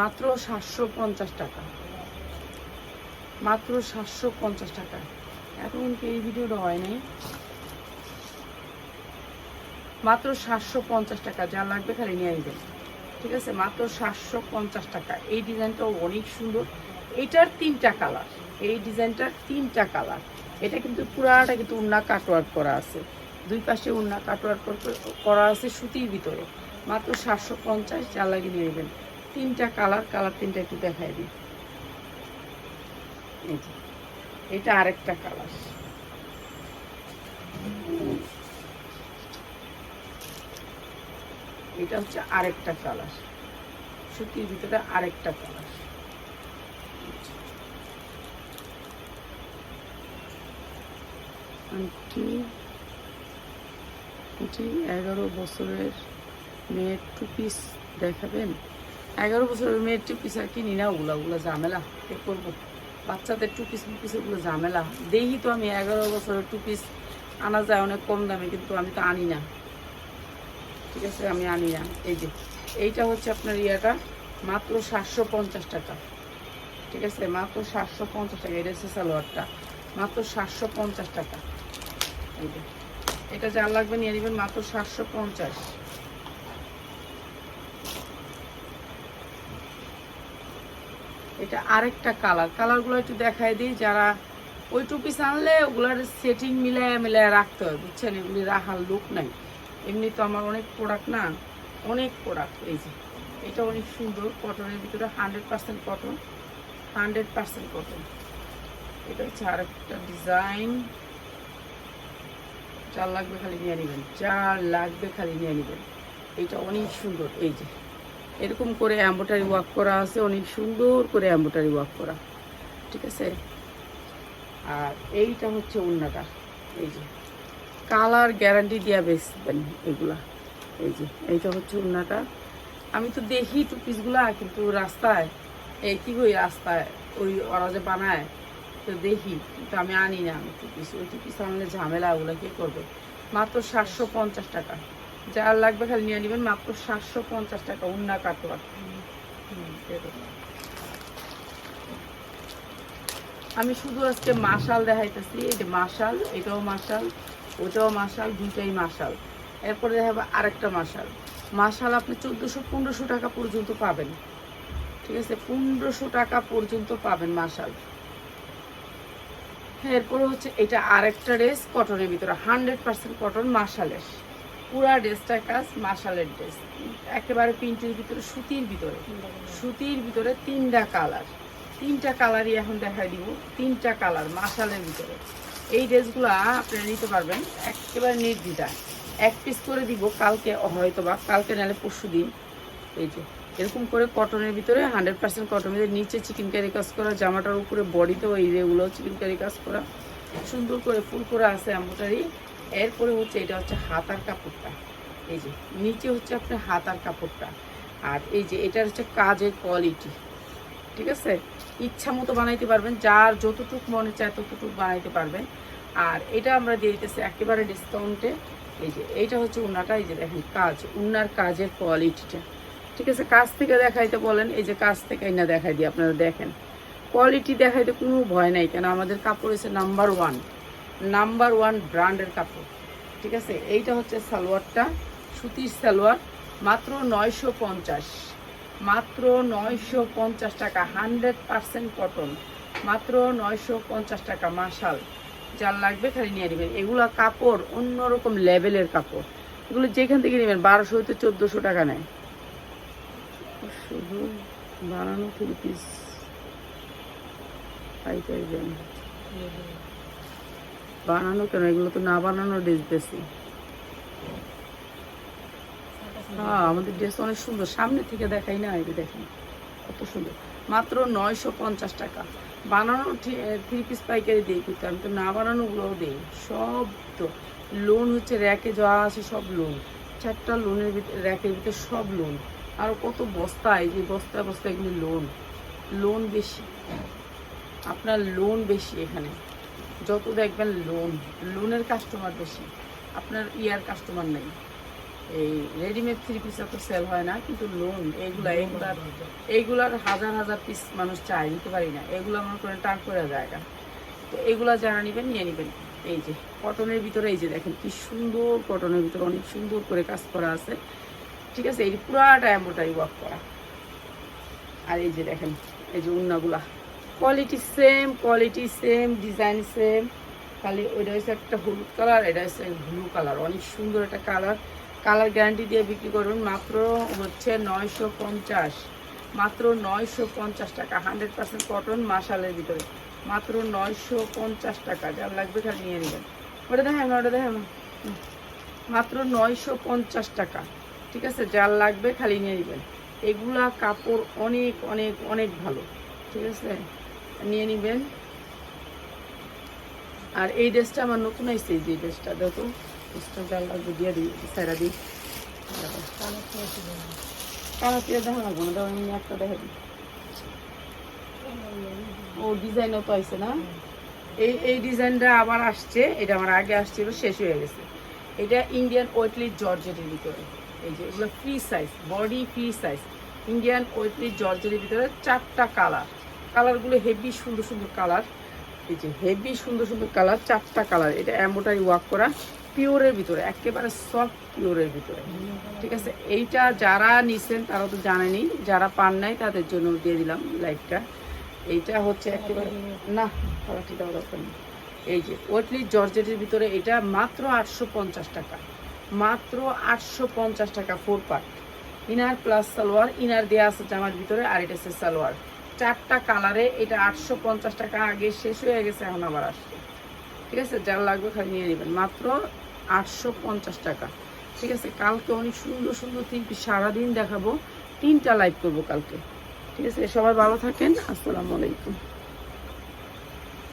মাত্র সাতশো পঞ্চাশ টাকা। মাত্র সাতশো পঞ্চাশ টাকা। এখন কি এই ভিডিওটা হয় নাই মাত্র সাতশো পঞ্চাশ টাকা, যা লাগবে খালি নিয়ে আসবেন। ঠিক আছে? মাত্র সাতশো পঞ্চাশ টাকা। এই ডিজাইনটাও অনেক সুন্দর। এটার তিনটা কালার। এই ডিজাইনটার তিনটা কালার। এটা কিন্তু পুরাটা কিন্তু উন্না কাটওয়ার্ক করা আছে। দুই পাশে উন্না কাটওয়ার্ক করা আছে সুতির ভিতরে। মাত্র সাতশো পঞ্চাশ, যা লাগে নিয়ে নেবেন তিনটা কালার কালার তিনটা একটু দেখাই দিই। এটা আরেকটা কালার। এটা হচ্ছে আরেকটা কালার। সুতির ভিতরে আরেকটা কালার। এগারো বছরের মেয়ের টু পিস দেখাবেন? এগারো বছরের মেয়ের টু পিস আর কিনি না, ওগুলা, ওগুলো ঝামেলা। কে করব। বাচ্চাদের টু পিস পিস ওগুলো ঝামেলা। দেখি তো আমি এগারো বছরের টু পিস আনা যায় অনেক কম দামে, কিন্তু আমি তো আনি না। ঠিক আছে, আমি আনি না। এই যে, এইটা হচ্ছে আপনার ইয়াটা, মাত্র সাতশো পঞ্চাশ টাকা। ঠিক আছে, মাত্র সাতশো পঞ্চাশ টাকা। এটা হচ্ছে সালোয়ারটা মাত্র সাতশো পঞ্চাশ টাকা। এই যে, এটা যার লাগবে নিয়ে নেবেন, মাত্র সাতশো পঞ্চাশ। এটা আরেকটা কালার কালারগুলো একটু দেখাই দিই, যারা ওই টু পিস আনলে ওগুলার সেটিং মিলায় মিলায় রাখতে হয়, বুঝছেন? এগুলি রাখার লোক নাই। এমনি তো আমার অনেক প্রোডাক্ট না, অনেক প্রোডাক্ট এই যে। এটা অনেক সুন্দর কটনের ভিতরে hundred percent cotton hundred percent cotton এটা হচ্ছে আরেকটা ডিজাইন যার লাগবে খালি নিয়ে নেবেন, যার লাগবে খালি নিয়ে নেবেন। এইটা অনেক সুন্দর, এই যে। এরকম করে অ্যাম্বোটারি ওয়ার্ক করা আছে, অনেক সুন্দর করে অ্যাম্বোটারি ওয়ার্ক করা। ঠিক আছে? আর এইটা হচ্ছে উন্নাটা এই যে। কালার গ্যারান্টি দিয়া বেচবেন এগুলা। এই যে, এইটা হচ্ছে উন্নাটা আমি তো দেখি টু পিসগুলা, কিন্তু রাস্তায়, এই কি কই রাস্তায়, ওই ওরা যে বানায়, তো দেখি, কিন্তু আমি আনি না। আমি টু পিস ওই টু পিস আনলে ঝামেলা, ওগুলো কি করবে? মাত্র সাতশো পঞ্চাশ টাকা। যার লাগবে খালি নিয়ে নেবেন মাত্র সাতশো পঞ্চাশ টাকা, উন্না কাটোয়া। আমি শুধু আজকে মাশাল দেখাইতেছি, এই যে মাশাল, এটাও মাশাল, ওটাও মাশাল, দুইটাই মাশাল। এরপরে দেখাবো আরেকটা মাশাল। মাশাল আপনি চোদ্দোশো, পনেরোশো টাকা পর্যন্ত পাবেন। ঠিক আছে, পনেরোশো টাকা পর্যন্ত পাবেন হ্যাঁ এরপরে হচ্ছে এটা আরেকটা রেস, কটনের ভিতরে। হান্ড্রেড পার্সেন্ট কটন মাশালের। পুরা ড্রেসটার কাজ মাশালের ড্রেস। একেবারে প্রিন্টের ভিতরে, সুতির ভিতরে। সুতির ভিতরে তিনটা কালার। তিনটা কালারই এখন দেখাই দিব। তিনটা কালার মাশালের ভিতরে। এই ড্রেসগুলো আপনারা নিতে পারবেন, একেবারে নির্দ্বিধায়। এক পিস করে দিব, কালকে হয়তো বা কালকে নাহলে পরশু দিন। এই যে, এরকম করে কটনের ভিতরে হান্ড্রেড পার্সেন্ট কটনের নিচে চিকেন কারি কাজ করা, জামাটার উপরে বডিতেও এই যেগুলো চিকেন কারি কাজ করা। সুন্দর করে ফুল করে আছে এম্বোটারি এরপরে হচ্ছে এটা হচ্ছে হাতার কাপড়টা। এই যে, নিচে হচ্ছে আপনার হাতার কাপড়টা। আর এই যে এটা হচ্ছে কাজের কোয়ালিটি ঠিক আছে? ইচ্ছা মতো বানাইতে পারবেন, যার যতটুকু মনে চায় ততটুকু বানাইতে পারবেন। আর এটা আমরা দিয়ে দিতেছি একেবারে ডিসকাউন্টে এই যে, এইটা হচ্ছে উন্নাটা, এই যে দেখেন কাজ, উন্নার কাজের কোয়ালিটিটা ঠিক আছে, কাজ থেকে দেখাইতে বলেন, এই যে কাজ থেকে না দেখাই দিই আপনারা দেখেন। কোয়ালিটি দেখাইতে কোনো ভয় নাই, কেন আমাদের কাপড় হচ্ছে নাম্বার ওয়ান নাম্বার ওয়ান ব্র্যান্ডের কাপড়, ঠিক আছে? এইটা হচ্ছে সালোয়ারটা, সুতির সালোয়ার, মাত্র নয়শো পঞ্চাশ, মাত্র নয়শো পঞ্চাশ টাকা, হান্ড্রেড পার্সেন্ট কটন, মাত্র নয়শো পঞ্চাশ টাকা, মাশাল। যার লাগবে খালি নিয়ে নেবেন। এগুলো কাপড় অন্যরকম লেভেলের কাপড়। এগুলো যেখান থেকে নেবেন, বারোশো হইতে চোদ্দোশো টাকা নেয়। শুধু বানানো থ্রি পিস দেন বানানো কেন? এগুলো তো না বানানো ড্রেস বেশি হ্যাঁ আমাদের ড্রেস অনেক সুন্দর। সামনে থেকে দেখাই না যে দেখেন, কত সুন্দর। মাত্র নয়শো পঞ্চাশ টাকা। বানানো থ্রি পিস পাইকারি দিই কিন্তু আমি তো না বানানোগুলোও দিই। সব তো লোন হচ্ছে র্যাকে যা আছে সব লোন চারটা লোনের ভিতরে র্যাকের ভিতরে সব লোন আর কত বস্তা, এই যে বস্তায় বস্তায় এগুলি লোন লোন বেশি। আপনার লোন বেশি এখানে। যত দেখবেন লোন লোনের কাস্টমার বেশি আপনার ইয়ার কাস্টমার নেই। এই রেডিমেড থ্রি পিস তো সেল হয় না কিন্তু লোন এইগুলা এইগুলার এইগুলার হাজার হাজার পিস মানুষ চায় নিতে পারি না। এগুলো মনে করেন টান করে জায়গা তো এগুলা যারা নেবেন নিয়ে নেবেন। এই যে কটনের ভিতরে এই যে দেখেন কি সুন্দর কটনের ভিতরে অনেক সুন্দর করে কাজ করা আছে। ঠিক আছে এই পুরাটা এম্ব্রয়ডারি ওয়ার্ক করা। আর এই যে দেখেন এই যে উন্নাগুলা। Quality same quality same design same খালি ওইটা হচ্ছে একটা হলুদ কালার এটা হচ্ছে ব্লু কালার অনেক সুন্দর একটা কালার কালার গ্যারান্টি দিয়ে বিক্রি করুন মাত্র হচ্ছে নয়শো পঞ্চাশ। মাত্র নয়শো পঞ্চাশ টাকা হান্ড্রেড পার্সেন্ট কটন মাসালের ভিতরে। মাত্র নয়শো পঞ্চাশ টাকা যার লাগবে খালি নিয়ে নেবেন। ওটা দেখেন ওটা দেখেন। মাত্র নয়শো পঞ্চাশ টাকা, ঠিক আছে? যার লাগবে খালি নিয়ে নেবেন। এগুলা কাপড় অনেক অনেক অনেক ভালো, ঠিক আছে? নিয়ে নেবেন। আর এই ড্রেসটা আমার নতুন আসছে যে ড্রেসটা, দেখো, ড্রেসটা লাগবে, দিয়ে দিই স্যারা দিই। কালার দিয়ে দেখা লাগবো না এমনি একটা দেখা দিই। ও ডিজাইনও তো আইছে না? এই এই ডিজাইনটা আবার আসছে, এটা আমার আগে আসছিল শেষ হয়ে গেছে। এটা ইন্ডিয়ান ওয়েটলি জর্জেটের ভিতরে এই যে, এগুলো free size, body free size. Indian ওয়েটলি জর্জেটের ভিতরে চারটা কালার। কালারগুলো হেভি সুন্দর সুন্দর কালার। এই যে হেভি সুন্দর সুন্দর কালার, চারটা কালার। এটা এম্বোটারি ওয়ার্ক করা। পিওরের ভিতরে, একেবারে সফট পিওরের ভিতরে। ঠিক আছে? এইটা যারা নিছেন, তারা তো জানেনি। যারা পান নাই, তাদের জন্য দিয়ে দিলাম লাইভটা এইটা হচ্ছে একেবারে না কালারটি দেওয়া দরকার এই যে ওয়েটলি জর্জেটের ভিতরে এটা মাত্র আটশো পঞ্চাশ টাকা। মাত্র আটশো পঞ্চাশ টাকা four part inner plus salwar inner দেওয়া আছে জামার ভিতরে, আর এটা সালোয়ার। চারটা কালারে এটা আটশো পঞ্চাশ টাকা আগে শেষ হয়ে গেছে, এখন আবার আসছে। ঠিক আছে, যার লাগবে খালি নিয়ে নেবেন। মাত্র আটশো পঞ্চাশ টাকা। ঠিক আছে, কালকে অনেক সুন্দর সুন্দর তিন সারাদিন দেখাবো। তিনটা লাইভ করব কালকে। ঠিক আছে, সবাই ভালো থাকেন। আসসালামু আলাইকুম।